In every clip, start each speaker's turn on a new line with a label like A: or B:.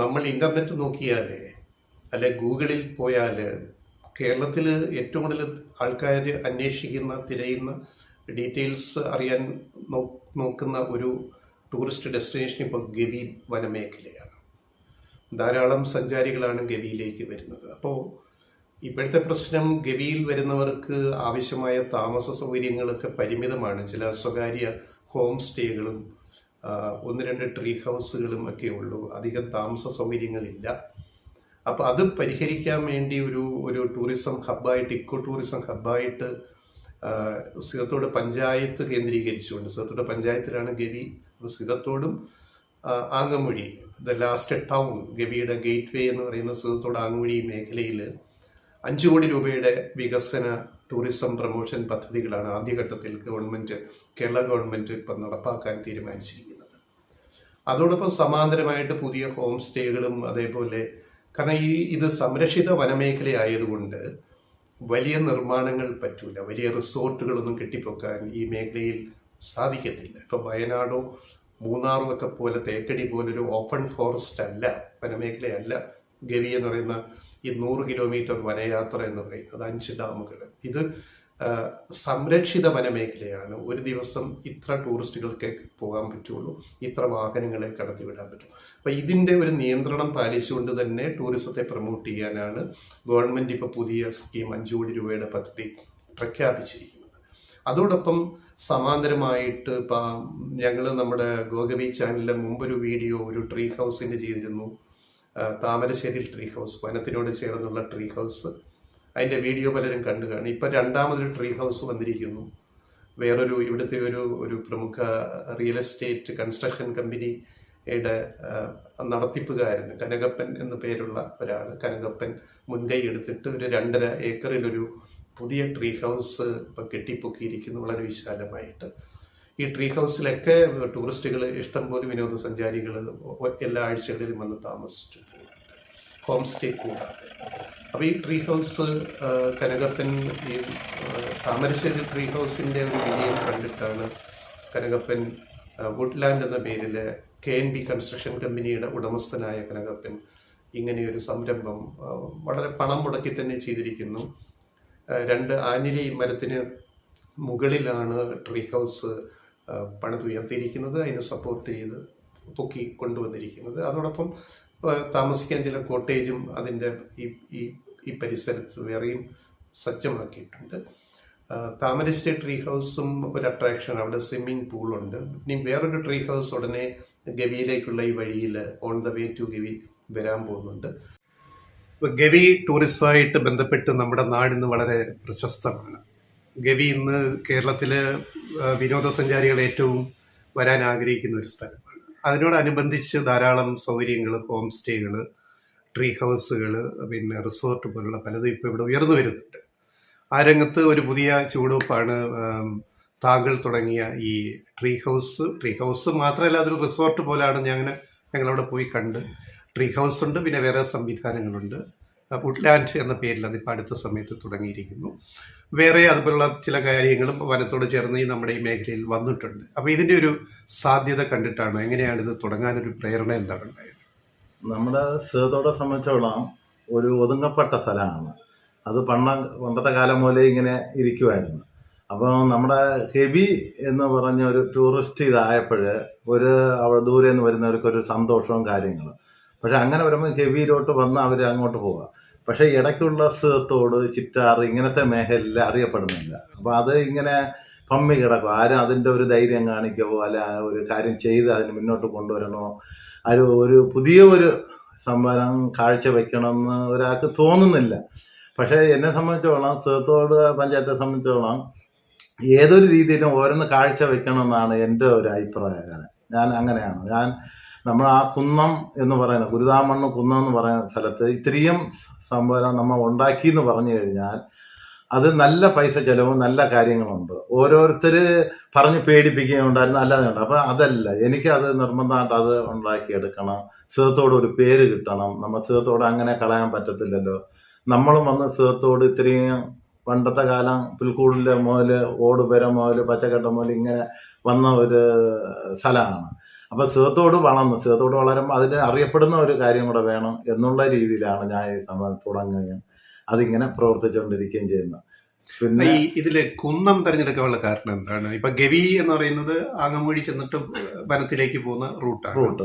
A: നമ്മൾ ഇന്റർനെറ്റ് നോക്കിയാൽ അല്ലെ ഗൂഗിളിൽ പോയാൽ കേരളത്തിൽ ഏറ്റവും കൂടുതൽ ആൾക്കാർ അന്വേഷിക്കുന്ന തിരയുന്ന ഡീറ്റെയിൽസ് അറിയാൻ നോക്കുന്ന ഒരു ടൂറിസ്റ്റ് ഡെസ്റ്റിനേഷൻ ഇപ്പോൾ ഗവി വനമേഖലയാണ്. ധാരാളം സഞ്ചാരികളാണ് ഗവിയിലേക്ക് വരുന്നത്. അപ്പോൾ ഇപ്പോഴത്തെ പ്രശ്നം ഗവിയിൽ വരുന്നവർക്ക് ആവശ്യമായ താമസ സൗകര്യങ്ങളൊക്കെ പരിമിതമാണ്. ചില സ്വകാര്യ ഹോം സ്റ്റേകളും ഒന്ന് രണ്ട് ട്രീ ഹൗസുകളും ഒക്കെ ഉള്ളൂ. അധികം താമസ സൗകര്യങ്ങളില്ല. അപ്പോൾ അത് പരിഹരിക്കാൻ വേണ്ടി ഒരു ഒരു ടൂറിസം ഹബ്ബായിട്ട് ഇക്കോ ടൂറിസം ഹബ്ബായിട്ട് സിതത്തോട് പഞ്ചായത്ത് കേന്ദ്രീകരിച്ചുകൊണ്ട് സിതത്തോട് പഞ്ചായത്തിലാണ് ഗവി അപ്പോൾ സിതത്തോടും ആങ്ങമൊഴി ദ ലാസ്റ്റ് ടൗൺ ഗവിയുടെ ഗേറ്റ് വേ എന്ന് പറയുന്ന സിതത്തോട് ആങ്ങമൊഴി മേഖലയിൽ അഞ്ച് കോടി രൂപയുടെ വികസന ടൂറിസം പ്രൊമോഷൻ പദ്ധതികളാണ് ആദ്യഘട്ടത്തിൽ ഗവൺമെന്റ് കേരള ഗവൺമെന്റ് ഇപ്പം നടപ്പാക്കാൻ തീരുമാനിച്ചിരിക്കുന്നത്. അതോടൊപ്പം സമാന്തരമായിട്ട് പുതിയ ഹോം സ്റ്റേകളും അതേപോലെ കാരണം ഈ ഇത് സംരക്ഷിത വനമേഖല ആയതുകൊണ്ട് വലിയ നിർമ്മാണങ്ങൾ പറ്റൂല വലിയ റിസോർട്ടുകളൊന്നും കെട്ടിപ്പൊക്കാൻ ഈ മേഖലയിൽ സാധിക്കത്തില്ല. ഇപ്പം വയനാടോ മൂന്നാറോ ഒക്കെ പോലെ തേക്കടി പോലൊരു ഓപ്പൺ ഫോറസ്റ്റ് അല്ല വനമേഖലയല്ല. ഗവി എന്ന് പറയുന്ന ഈ നൂറ് കിലോമീറ്റർ വനയാത്ര എന്ന് പറയുന്നത് അഞ്ച് ഡാമുകൾ ഇത് സംരക്ഷിത വനമേഖലയാണ് ഒരു ദിവസം ഇത്ര ടൂറിസ്റ്റുകൾക്ക് പോകാൻ പറ്റുള്ളൂ ഇത്ര വാഹനങ്ങളെ കടത്തിവിടാൻ പറ്റും. അപ്പം ഇതിന്റെ ഒരു നിയന്ത്രണം പാലിച്ചുകൊണ്ട് തന്നെ ടൂറിസത്തെ പ്രൊമോട്ട് ചെയ്യാനാണ് ഗവൺമെന്റ് ഇപ്പോൾ പുതിയ സ്കീം അഞ്ച് കോടി രൂപയുടെ പദ്ധതി പ്രഖ്യാപിച്ചിരിക്കുന്നത്. അതോടൊപ്പം സമാന്തരമായിട്ട് ഇപ്പം ഞങ്ങൾ നമ്മുടെ ഗോഗവി ചാനലിലെ മുമ്പൊരു വീഡിയോ ഒരു ട്രീ ഹൗസിന്റെ ചെയ്തിരുന്നു. താമരശ്ശേരിയിൽ താമരശ്ശേരി ട്രീ ഹൗസ് വനത്തിനോട് ചേർന്നുള്ള ട്രീ ഹൗസ്. അതിന്റെ വീഡിയോ പലരും കണ്ടു കാണും. ഇപ്പം രണ്ടാമതൊരു ട്രീ ഹൗസ് വന്നിരിക്കുന്നു. വേറൊരു ഇവിടുത്തെ ഒരു ഒരു പ്രമുഖ റിയൽ എസ്റ്റേറ്റ് കൺസ്ട്രക്ഷൻ കമ്പനിയുടെ നടത്തിപ്പുകാരൻ കനകപ്പൻ എന്ന പേരുള്ള ഒരാൾ കനകപ്പൻ മുൻകൈ എടുത്തിട്ട് ഒരു രണ്ടര ഏക്കറിലൊരു പുതിയ ട്രീ ഹൗസ് ഇപ്പം കെട്ടിപ്പൊക്കിയിരിക്കുന്നു വളരെ വിശാലമായിട്ട്. ഈ ട്രീ ഹൗസിലൊക്കെ ടൂറിസ്റ്റുകൾ ഇഷ്ടംപോലെ വിനോദസഞ്ചാരികൾ എല്ലാ ആഴ്ചകളിലും വന്ന് താമസിച്ചു പോകുന്നുണ്ട് ഹോം സ്റ്റേ കൂടാതെ. അപ്പോൾ ഈ ട്രീ ഹൗസ് കനകപ്പൻ ഈ താമരശ്ശേരി ട്രീ ഹൗസിന്റെ ഒരു വിജയം കണ്ടിട്ടാണ് കനകപ്പൻ വുഡ്ലാൻഡ് എന്ന പേരിൽ കെ എൻ ബി കൺസ്ട്രക്ഷൻ കമ്പനിയുടെ ഉടമസ്ഥനായ കനകപ്പൻ ഇങ്ങനെയൊരു സംരംഭം വളരെ പണം മുടക്കി തന്നെ ചെയ്തിരിക്കുന്നു. രണ്ട് ആഞ്ഞിലി മരത്തിന് മുകളിലാണ് ട്രീ ഹൗസ് പണിതുയർത്തിയിരിക്കുന്നത്. അതിനെ സപ്പോർട്ട് ചെയ്ത് പൊക്കി കൊണ്ടുവന്നിരിക്കുന്നത്. അതോടൊപ്പം താമസിക്കാൻ ചില കോട്ടേജും അതിന്റെ ഈ ഈ ഈ പരിസരത്ത് വേറെയും സജ്ജമാക്കിയിട്ടുണ്ട്. താമരശ്ശേരി ട്രീ ഹൗസും ഒരു അട്രാക്ഷൻ അവിടെ സ്വിമ്മിംഗ് പൂളുണ്ട് ഇനി വേറൊരു ട്രീ ഹൗസ് ഉടനെ ഗവിയിലേക്കുള്ള ഈ വഴിയിൽ on the way to Gavi വരാൻ പോകുന്നുണ്ട്. ഗവി ടൂറിസമായിട്ട് ബന്ധപ്പെട്ട് നമ്മുടെ നാടിന്ന് വളരെ പ്രശസ്തമാണ്. ഗവി ഇന്ന് കേരളത്തിൽ വിനോദസഞ്ചാരികൾ ഏറ്റവും വരാൻ ആഗ്രഹിക്കുന്ന ഒരു സ്ഥലമാണ്. അതിനോടനുബന്ധിച്ച് ധാരാളം സൗകര്യങ്ങൾ ഹോം സ്റ്റേകൾ ട്രീ ഹൗസുകൾ പിന്നെ റിസോർട്ട് പോലുള്ള പലതും ഇപ്പോൾ ഇവിടെ ഉയർന്നു വരുന്നുണ്ട്. ആ രംഗത്ത് ഒരു പുതിയ ചുവടുവെപ്പാണ് താങ്കൾ തുടങ്ങിയ ഈ ട്രീ ഹൗസ്. ട്രീ ഹൗസ് മാത്രമല്ല അതൊരു റിസോർട്ട് പോലാണ് ഞങ്ങൾ ഞങ്ങളവിടെ പോയി കണ്ട്. ട്രീ ഹൗസ് ഉണ്ട് പിന്നെ വേറെ സംവിധാനങ്ങളുണ്ട്. വുഡ്ലാൻഡ് എന്ന പേരിൽ അതിപ്പോൾ അടുത്ത സമയത്ത് തുടങ്ങിയിരിക്കുന്നു. വേറെ അതുപോലുള്ള ചില കാര്യങ്ങളും വനത്തോട് ചേർന്ന് ഈ നമ്മുടെ ഈ മേഖലയിൽ വന്നിട്ടുണ്ട്. അപ്പോൾ ഇതിന്റെ ഒരു സാധ്യത കണ്ടിട്ടാണ് എങ്ങനെയാണ് ഇത് തുടങ്ങാനൊരു പ്രേരണ എന്താണ് ഉണ്ടായത്
B: നമ്മുടെ സ്ഥലത്തോടെ സംബന്ധിച്ചോളം ഒരു ഒതുങ്ങപ്പെട്ട സ്ഥലമാണ്. അത് പണ്ട പണ്ടത്തെ കാലം മുതലേ ഇങ്ങനെ ഇരിക്കുമായിരുന്നു അപ്പോൾ നമ്മുടെ ഹെബി എന്ന് പറഞ്ഞ ഒരു ടൂറിസ്റ്റ് ഇതായപ്പോൾ ഒരു അവിടെ ദൂരെ നിന്ന് വരുന്നവർക്ക് ഒരു സന്തോഷവും കാര്യങ്ങളും. പക്ഷെ അങ്ങനെ വരുമ്പോൾ ഹെവിയിലോട്ട് വന്ന് അവർ അങ്ങോട്ട് പോവുക പക്ഷേ ഇടയ്ക്കുള്ള സ്ഥലത്തോട് ചിറ്റാർ ഇങ്ങനത്തെ മേഖലയിൽ അറിയപ്പെടുന്നില്ല. അപ്പോൾ അത് ഇങ്ങനെ പമ്മി കിടക്കും. ആരും അതിന്റെ ഒരു ധൈര്യം കാണിക്കവോ അല്ല ഒരു കാര്യം ചെയ്ത് അതിന് മുന്നോട്ട് കൊണ്ടുവരണോ അത് ഒരു പുതിയ ഒരു സംഭരണം കാഴ്ചവെക്കണമെന്ന് ഒരാൾക്ക് തോന്നുന്നില്ല. പക്ഷേ എന്നെ സംബന്ധിച്ചോളം സുഹൃത്തോട് പഞ്ചായത്തെ സംബന്ധിച്ചോളം ഏതൊരു രീതിയിലും ഓരോന്ന് കാഴ്ച വെക്കണമെന്നാണ് എന്റെ ഒരു അഭിപ്രായം ഞാൻ അങ്ങനെയാണ്. ഞാൻ നമ്മൾ ആ കുന്നം എന്ന് പറയുന്ന ഗുരുതാമണ്ണ് കുന്നം എന്ന് പറയുന്ന സ്ഥലത്ത് ഇത്രയും സംഭവം നമ്മൾ ഉണ്ടാക്കി എന്ന് പറഞ്ഞു കഴിഞ്ഞാൽ അത് നല്ല പൈസ ചെലവും നല്ല കാര്യങ്ങളുണ്ട്. ഓരോരുത്തർ പറഞ്ഞ് പേടിപ്പിക്കുകയുണ്ടായിരുന്നു അല്ലാതെ ഉണ്ട്. അപ്പം അതല്ല എനിക്ക് അത് നിർബന്ധമായിട്ട് അത് ഉണ്ടാക്കിയെടുക്കണം. സേത്തോട് ഒരു പേര് കിട്ടണം. നമ്മൾ സേത്തോട് അങ്ങനെ കളയാൻ പറ്റത്തില്ലല്ലോ. നമ്മളും വന്ന് സേത്തോട് ഇത്രയും പണ്ടത്തെ കാലം പുൽക്കൂടിലെ മുതൽ ഓടുപുര മുതൽ പച്ചക്കട്ട മുതൽ ഇങ്ങനെ വന്ന ഒരു സ്ഥലമാണ്. അപ്പം സിഹത്തോട് വളർന്നു സിഹത്തോട് വളരുമ്പോൾ അതിന് അറിയപ്പെടുന്ന ഒരു കാര്യം കൂടെ വേണം എന്നുള്ള രീതിയിലാണ് ഞാൻ ഈ സംഭവം തുടങ്ങുകയും അതിങ്ങനെ പ്രവർത്തിച്ചുകൊണ്ടിരിക്കുകയും ചെയ്യുന്നത് പിന്നെ
A: ഈ ഇതിൽ കുന്നം തെരഞ്ഞെടുക്കാനുള്ള കാരണം എന്താണ്? ഇപ്പൊ ഗവി എന്ന് പറയുന്നത് ആങ്ങമൂഴി ചെന്നിട്ട് വനത്തിലേക്ക് പോകുന്ന റൂട്ടാണ്.
B: റൂട്ട്.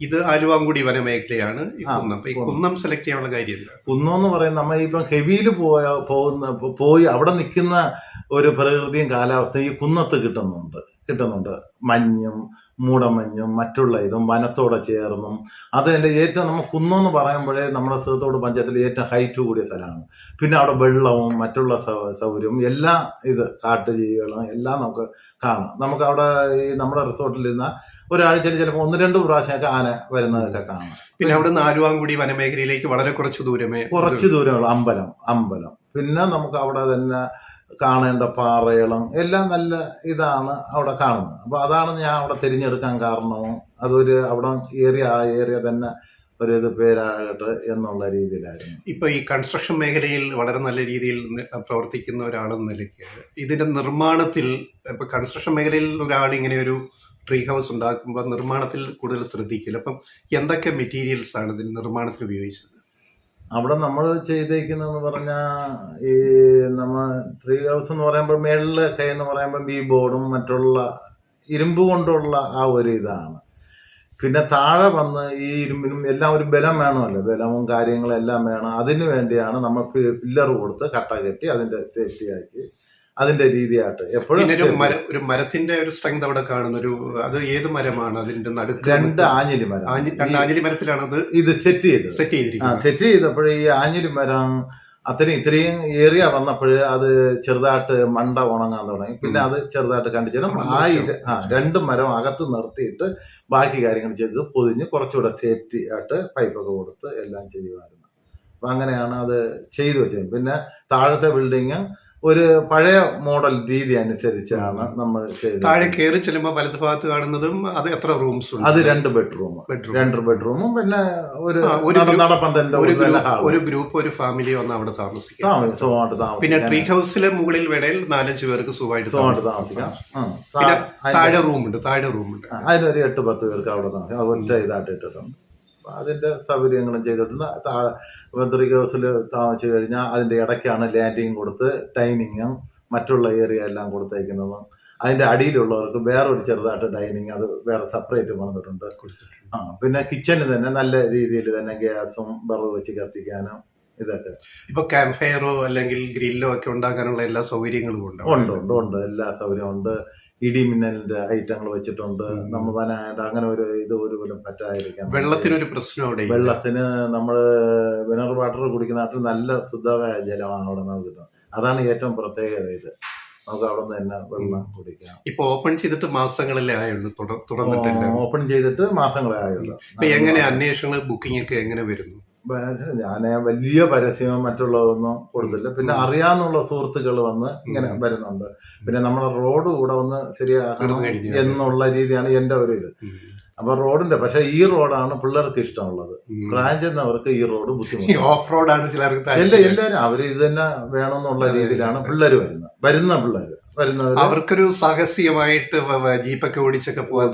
A: ഇത് ആലുവാങ്കുടി വനമേഖലയാണ് ഈ കുന്നം. ഈ
B: കുന്നം.
A: കുന്നം സെലക്ട് ചെയ്യാനുള്ള കാര്യം കുന്നം
B: എന്ന് പറയുന്നത് നമ്മൾ ഇപ്പം ഹെവിയിൽ പോയ പോകുന്ന പോയി അവിടെ നിൽക്കുന്ന ഒരു പ്രകൃതിയും കാലാവസ്ഥയും ഈ കുന്നത്ത് കിട്ടുന്നുണ്ട്. കിട്ടുന്നുണ്ട്. മഞ്ഞും മൂടമഞ്ഞും മറ്റുള്ള ഇതും വനത്തോടെ ചേർന്നും അതിന്റെ ഏറ്റവും നമ്മൾ കുന്നെന്ന് പറയുമ്പോഴേ നമ്മുടെ സുഹൃത്തോട് പഞ്ചായത്തിൽ ഏറ്റവും ഹൈറ്റ് കൂടിയ സ്ഥലമാണ്. പിന്നെ അവിടെ വെള്ളവും മറ്റുള്ള സൗകര്യവും എല്ലാ ഇത് കാട്ടുജീവികളും എല്ലാം നമുക്ക് കാണാം. നമുക്ക് അവിടെ ഈ നമ്മുടെ റിസോർട്ടിലിരുന്ന ഒരാഴ്ചയിൽ ചിലപ്പോൾ ഒന്ന് രണ്ട് പ്രാവശ്യമൊക്കെ ആന വരുന്നതൊക്കെ കാണാം.
A: പിന്നെ അവിടെ ആലുവാങ്കുടി വനമേഖലയിലേക്ക് വളരെ കുറച്ച് ദൂരമേ
B: കുറച്ച് ദൂരമുള്ള അമ്പലം അമ്പലം. പിന്നെ നമുക്ക് അവിടെ തന്നെ കാണേണ്ട പാറകളും എല്ലാം നല്ല ഇതാണ് അവിടെ കാണുന്നത്. അപ്പോൾ അതാണ് ഞാൻ അവിടെ തിരഞ്ഞെടുക്കാൻ കാരണവും അതൊരു അവിടെ ഏരിയ ആ ഏരിയ തന്നെ ഒരു ഇത് പേരാകട്ടെ എന്നുള്ള രീതിയിലായിരുന്നു.
A: ഇപ്പൊ ഈ കൺസ്ട്രക്ഷൻ മേഖലയിൽ വളരെ നല്ല രീതിയിൽ പ്രവർത്തിക്കുന്ന ഒരാളെന്ന നിലയ്ക്ക് ഇതിന്റെ നിർമ്മാണത്തിൽ ഇപ്പൊ കൺസ്ട്രക്ഷൻ മേഖലയിൽ ഒരാൾ ഇങ്ങനെ ഒരു ട്രീ ഹൗസ് ഉണ്ടാക്കുമ്പോൾ നിർമ്മാണത്തിൽ കൂടുതൽ ശ്രദ്ധിക്കില്ല. അപ്പം എന്തൊക്കെ മെറ്റീരിയൽസ് ആണ് ഇതിന് നിർമ്മാണത്തിൽ ഉപയോഗിച്ചത്?
B: അവിടെ നമ്മൾ ചെയ്തേക്കുന്നതെന്ന് പറഞ്ഞാൽ ഈ നമ്മ ട്രീ ഹൗസ് എന്ന് പറയുമ്പോൾ മേളിലൊക്കെ എന്ന് പറയുമ്പോൾ ബി ബോർഡും മറ്റുള്ള ഇരുമ്പ് കൊണ്ടുള്ള ആ ഒരു ഇതാണ്. പിന്നെ താഴെ വന്ന് ഈ ഇരുമ്പിനും എല്ലാം ഒരു ബലം വേണമല്ലോ. ബലവും കാര്യങ്ങളും എല്ലാം വേണം. അതിന് വേണ്ടിയാണ് നമ്മൾ പില്ലർ കൊടുത്ത് കട്ട കെട്ടി അതിന്റെ സേഫ്റ്റി ആക്കി അതിന്റെ രീതിയായിട്ട് എപ്പോഴും
A: ഒരു മരത്തിന്റെ ഒരു സ്ട്രെങ്ത് അവിടെ കാണുന്ന ഒരു അത് ഏത് മരമാണ് അതിന്റെ നടുക്ക്?
B: രണ്ട് ആഞ്ഞിലി മരം.
A: രണ്ട് ആഞ്ഞിലി മരത്തിലാണ് അത്
B: ഇത് സെറ്റ് ചെയ്ത്
A: സെറ്റ് ചെയ്തിരിക്കുന്നത്.
B: സെറ്റ് ചെയ്തപ്പോൾ ഈ ആഞ്ഞിലി മരം അത്രയും ഇത്രയും ഏറിയ വന്നപ്പോൾ അത് ചെറുതായിട്ട് മണ്ട ഉണങ്ങാൻ തുടങ്ങി. പിന്നെ അത് ചെറുതായിട്ട് കണ്ടിച്ചാലും ആ ആ രണ്ട് മരം അകത്ത് നിർത്തിയിട്ട് ബാക്കി കാര്യങ്ങൾ ചെയ്ത് പൊതിഞ്ഞ് കുറച്ചുകൂടെ സേഫ്റ്റി ആയിട്ട് പൈപ്പൊക്കെ കൊടുത്ത് എല്ലാം ചെയ്യുമായിരുന്നു. അപ്പം അങ്ങനെയാണ് അത് ചെയ്തു വെച്ചത്. പിന്നെ താഴത്തെ ബിൽഡിങ് ഒരു പഴയ മോഡൽ രീതി അനുസരിച്ചാണ് നമ്മൾ ചെയ്തത്.
A: താഴെ കയറി ചെല്ലുമ്പോൾ വലത് ഭാഗത്ത് കാണുന്നതും അത് എത്ര റൂംസ് ഉണ്ട്?
B: അത് രണ്ട് ബെഡ്റൂം രണ്ട് ബെഡ്റൂമും പിന്നെ ഒരു
A: ആ, ഒരു ഗ്രൂപ്പ് ഒരു ഫാമിലി വന്ന് അവിടെ താമസിക്കാം
B: താമസം
A: പിന്നെ ട്രീ ഹൗസിലെ മുകളിൽ വേണേൽ നാലഞ്ച് പേർക്ക് സുഖമായിട്ട് താമസിക്കാം. താഴെ റൂമുണ്ട് താഴെ റൂമുണ്ട്
B: അതിനൊരു എട്ട് പത്ത് പേർക്ക് അവിടെ താമസിക്കാം. അതുപോലെ ഇതായിട്ട് ഇട്ടിട്ടുണ്ട്. അതിന്റെ സൗകര്യങ്ങളും ചെയ്തിട്ടുണ്ട്. ത്രീ ഹൗസിൽ താമസിച്ചു കഴിഞ്ഞാൽ അതിന്റെ ഇടയ്ക്കാണ് ലാൻഡിങ് കൊടുത്ത് ഡൈനിങ്ങും മറ്റുള്ള ഏരിയ എല്ലാം കൊടുത്തേക്കുന്നതും. അതിന്റെ അടിയിലുള്ളവർക്ക് വേറെ ഒരു ചെറുതായിട്ട് ഡൈനിങ് അത് വേറെ സെപ്പറേറ്റ് വന്നിട്ടുണ്ട് ആ പിന്നെ കിച്ചണിൽ തന്നെ നല്ല രീതിയിൽ തന്നെ ഗ്യാസും വിറവ് വെച്ച് കത്തിക്കാനും ഇതൊക്കെ.
A: ഇപ്പൊ ക്യാമ്പ് ഫയറോ അല്ലെങ്കിൽ ഗ്രില്ലോ ഒക്കെ ഉണ്ടാക്കാനുള്ള എല്ലാ സൗകര്യങ്ങളും ഉണ്ട്
B: ഉണ്ട് ഉണ്ട് ഉണ്ട്. എല്ലാ സൗകര്യവും ഉണ്ട്. ഇടിമിന്നലിന്റെ ഐറ്റങ്ങൾ വെച്ചിട്ടുണ്ട്. നമ്മൾ വനായിട്ട് അങ്ങനെ ഒരു ഇത് ഒരു പോലും പറ്റാതിരിക്കാം
A: വെള്ളത്തിനൊരു പ്രശ്നം അവിടെ
B: വെള്ളത്തിന് നമ്മൾ മിനറൽ വാട്ടർ കുടിക്കുന്ന നാട്ടിൽ നല്ല ശുദ്ധമായ ജലമാണ് അവിടെ നമുക്ക് കിട്ടുന്നത്. അതാണ് ഏറ്റവും പ്രത്യേകത ഇത്. നമുക്ക് അവിടെ നിന്ന് തന്നെ വെള്ളം കുടിക്കാം.
A: ഇപ്പൊ ഓപ്പൺ ചെയ്തിട്ട് മാസങ്ങളിലേ ആയുള്ളൂ? തുടർന്നിട്ടില്ല?
B: ഓപ്പൺ ചെയ്തിട്ട് മാസങ്ങളെ ആയുള്ളൂ.
A: ഇപ്പൊ എങ്ങനെ അന്വേഷണങ്ങൾ ബുക്കിംഗ് ഒക്കെ എങ്ങനെ വരുന്നു?
B: ഞാൻ വലിയ പരസ്യം മറ്റുള്ളതൊന്നും കൊടുത്തില്ല. പിന്നെ അറിയാന്നുള്ള സുഹൃത്തുക്കൾ വന്ന് ഇങ്ങനെ വരുന്നുണ്ട്. പിന്നെ നമ്മുടെ റോഡ് കൂടെ ഒന്ന് ശരിയാക്കണം എന്നുള്ള രീതിയാണ് എന്റെ ഒരു ഇത്. അപ്പൊ റോഡിന്റെ പക്ഷെ ഈ റോഡാണ് പിള്ളേർക്ക് ഇഷ്ടമുള്ളത്. ബ്രാഞ്ച് എന്നവർക്ക് ഈ റോഡ് ബുദ്ധിമുട്ട്
A: ഓഫ് റോഡാണ് ചിലർക്ക്
B: എല്ലാ എല്ലാവരും അവർ ഇത് തന്നെ വേണമെന്നുള്ള രീതിയിലാണ് പിള്ളേർ വരുന്നത്. വരുന്ന വരുന്നവര്
A: അവർക്കൊരു സാഹസികമായിട്ട് ജീപ്പൊക്കെ ഓടിച്ചൊക്കെ പോകാൻ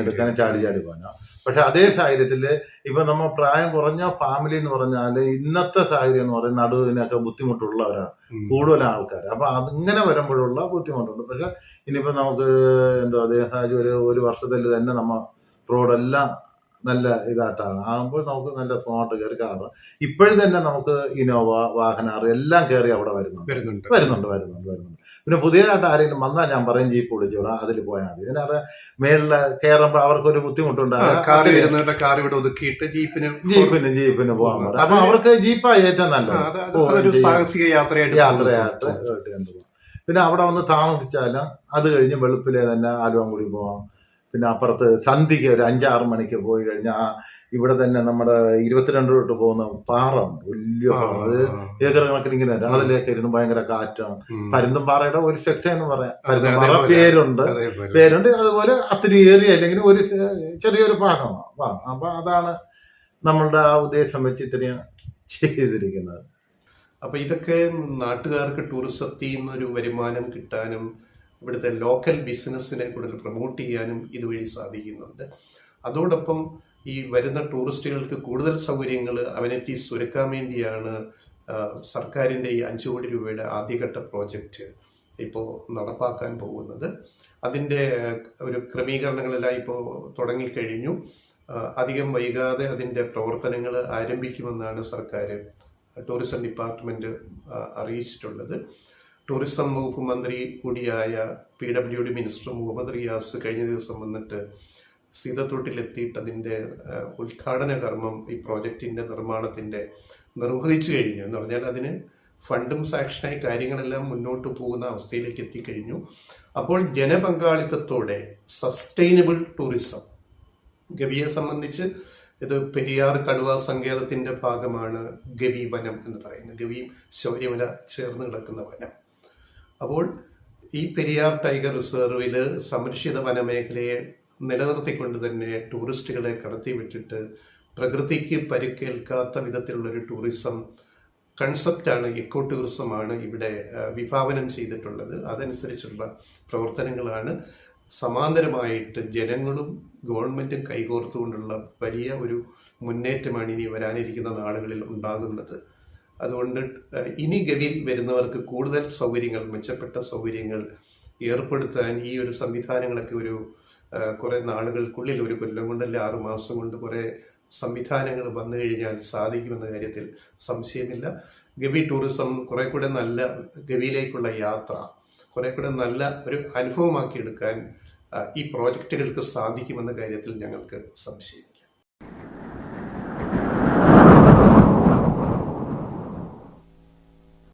B: എടുക്കാനും ചാടി ചാടി പോകാനോ പക്ഷെ അതേ സാഹചര്യത്തിൽ ഇപ്പൊ നമ്മ പ്രായം കുറഞ്ഞ ഫാമിലി എന്ന് പറഞ്ഞാൽ ഇന്നത്തെ സാഹചര്യം എന്ന് പറയുന്നത് നടുവിനൊക്കെ ബുദ്ധിമുട്ടുള്ളവരാ. കൂടുതൽ ആൾക്കാർ അപ്പൊ അതിങ്ങനെ വരുമ്പോഴുള്ള ബുദ്ധിമുട്ടുണ്ട്. പക്ഷെ ഇനിയിപ്പോ നമുക്ക് എന്തോ അതേ സാഹചര്യം ഒരു ഒരു വർഷത്തിൽ തന്നെ നമ്മ റോഡെല്ലാം നല്ല ഇതായിട്ടാണ് ആകുമ്പോൾ നമുക്ക് നല്ല സ്മാർട്ട് കയറി കാറ് ഇപ്പോഴും തന്നെ നമുക്ക് ഇനോവ വാഹനാർ എല്ലാം കയറി അവിടെ വരുന്നുണ്ട്.
A: വരുന്നുണ്ട്
B: വരുന്നുണ്ട് വരുന്നുണ്ട്. പിന്നെ പുതിയതായിട്ട് ആരെങ്കിലും വന്നാൽ ഞാൻ പറയും ജീപ്പ് വിളിച്ചു വിടാം അതിൽ പോയാൽ മതി. ഇതിനകത്ത് മേളിൽ കയറുമ്പോൾ അവർക്കൊരു
A: ബുദ്ധിമുട്ടുണ്ട്.
B: ബുദ്ധിമുട്ടുണ്ടാകും
A: കാർ ഇവിടെ ഒതുക്കിയിട്ട് ജീപ്പിന്
B: ജീപ്പിന് ജീപ്പിന് പോകാൻ പറയും അപ്പൊ അവർക്ക് ജീപ്പാ ഏറ്റവും നല്ലത്.
A: സാഹസിക യാത്രയായിട്ട്
B: യാത്രയായിട്ട്. പിന്നെ അവിടെ വന്ന് താമസിച്ചാലും അത് കഴിഞ്ഞ് വെളുപ്പിലെ തന്നെ ആലുവാങ്കുടി പോവാം. പിന്നെ അപ്പുറത്ത് സന്ധിക്ക് ഒരു അഞ്ചാറ് മണിക്ക് പോയി കഴിഞ്ഞാൽ ഇവിടെ തന്നെ നമ്മുടെ ഇരുപത്തിരണ്ട് തൊട്ട് പോകുന്ന പാറ ഉണ്ട് വലിയ പാറ. അത് ഏക്കർ കണക്കിന് ഇങ്ങനെ രാവിലെയൊക്കെ ഇരുന്ന് ഭയങ്കര കാറ്റാണ്.
A: പരുന്തും
B: പാറയുടെ ഒരു സെക്ഷൻ എന്ന് പറയാം.
A: അതെ,
B: പരുന്തുംപാറ പേരുണ്ട്. പേരുണ്ട് അതുപോലെ അത്തിരി ഏറിയ അല്ലെങ്കിൽ ഒരു ചെറിയൊരു പാറമാണ്. അപ്പൊ അതാണ് നമ്മളുടെ ആ ഉദ്ദേശം വെച്ച് ഇത്രയും ചെയ്തിരിക്കുന്നത്.
A: അപ്പൊ ഇതൊക്കെ നാട്ടുകാർക്ക് ടൂറിസത്തിൽ നിന്നൊരു വരുമാനം കിട്ടാനും ഇവിടുത്തെ ലോക്കൽ ബിസിനസ്സിനെ കൂടുതൽ പ്രൊമോട്ട് ചെയ്യാനും ഇതുവഴി സാധിക്കുന്നുണ്ട്. അതോടൊപ്പം ഈ വരുന്ന ടൂറിസ്റ്റുകൾക്ക് കൂടുതൽ സൗകര്യങ്ങൾ അവനറ്റീസ് ഒരുക്കാൻ വേണ്ടിയാണ് സർക്കാരിന്റെ ഈ അഞ്ച് കോടി രൂപയുടെ ആദ്യഘട്ട പ്രോജക്റ്റ് ഇപ്പോൾ നടപ്പാക്കാൻ പോകുന്നത്. അതിന്റെ ഒരു ക്രമീകരണങ്ങളെല്ലാം ഇപ്പോൾ തുടങ്ങിക്കഴിഞ്ഞു. അധികം വൈകാതെ അതിന്റെ പ്രവർത്തനങ്ങൾ ആരംഭിക്കുമെന്നാണ് സർക്കാർ ടൂറിസം ഡിപ്പാർട്ട്മെന്റ് അറിയിച്ചിട്ടുള്ളത്. ടൂറിസം വകുപ്പ് മന്ത്രി കൂടിയായ P W D minister Muhammad Riyas കഴിഞ്ഞ ദിവസം വന്നിട്ട് സീതത്തോട്ടിലെത്തിയിട്ട് അതിന്റെ ഉദ്ഘാടന കർമ്മം ഈ പ്രോജക്റ്റിന്റെ നിർമ്മാണത്തിന്റെ നിർവഹിച്ചു കഴിഞ്ഞു എന്ന് പറഞ്ഞാൽ അതിന് ഫണ്ടും സാക്ഷനായി കാര്യങ്ങളെല്ലാം മുന്നോട്ട് പോകുന്ന അവസ്ഥയിലേക്ക് എത്തിക്കഴിഞ്ഞു. അപ്പോൾ ജനപങ്കാളിത്തത്തോടെ സസ്റ്റൈനബിൾ ടൂറിസം ഗവിയെ സംബന്ധിച്ച് ഇത് പെരിയാർ കടുവ സങ്കേതത്തിന്റെ ഭാഗമാണ് ഗവി വനം എന്ന് പറയുന്നത്. ഗവിയും ശൗര്യമല ചേർന്ന് കിടക്കുന്ന വനം. അപ്പോൾ ഈ പെരിയാർ ടൈഗർ റിസർവിൽ സംരക്ഷിത വനമേഖലയെ നിലനിർത്തിക്കൊണ്ട് തന്നെ ടൂറിസ്റ്റുകളെ കടത്തിവിട്ടിട്ട് പ്രകൃതിക്ക് പരിക്കേൽക്കാത്ത വിധത്തിലുള്ളൊരു ടൂറിസം കൺസെപ്റ്റാണ് എക്കോ ടൂറിസമാണ് ഇവിടെ വിഭാവനം ചെയ്തിട്ടുള്ളത്. അതനുസരിച്ചുള്ള പ്രവർത്തനങ്ങളാണ് സമാന്തരമായിട്ട് ജനങ്ങളും ഗവൺമെന്റും കൈകോർത്തുകൊണ്ടുള്ള വലിയ ഒരു മുന്നേറ്റമാണ് ഇനി വരാനിരിക്കുന്ന നാളുകളിൽ ഉണ്ടാകുന്നത്. അതുകൊണ്ട് ഇനി ഗവിയിൽ വരുന്നവർക്ക് കൂടുതൽ സൗകര്യങ്ങൾ മെച്ചപ്പെട്ട സൗകര്യങ്ങൾ ഏർപ്പെടുത്താൻ ഈ ഒരു സംവിധാനങ്ങളൊക്കെ ഒരു കുറേ നാളുകൾക്കുള്ളിൽ ഒരു കൊല്ലം കൊണ്ടല്ല ആറു മാസം കൊണ്ട് കുറേ സംവിധാനങ്ങൾ വന്നു കഴിഞ്ഞാൽ സാധിക്കുമെന്ന കാര്യത്തിൽ സംശയമില്ല. ഗവി ടൂറിസം കുറെ കൂടെ നല്ല ഗവിയിലേക്കുള്ള യാത്ര കുറെ കൂടെ നല്ല ഒരു അനുഭവമാക്കിയെടുക്കാൻ ഈ പ്രോജക്റ്റുകൾക്ക് സാധിക്കുമെന്ന കാര്യത്തിൽ ഞങ്ങൾക്ക് സംശയം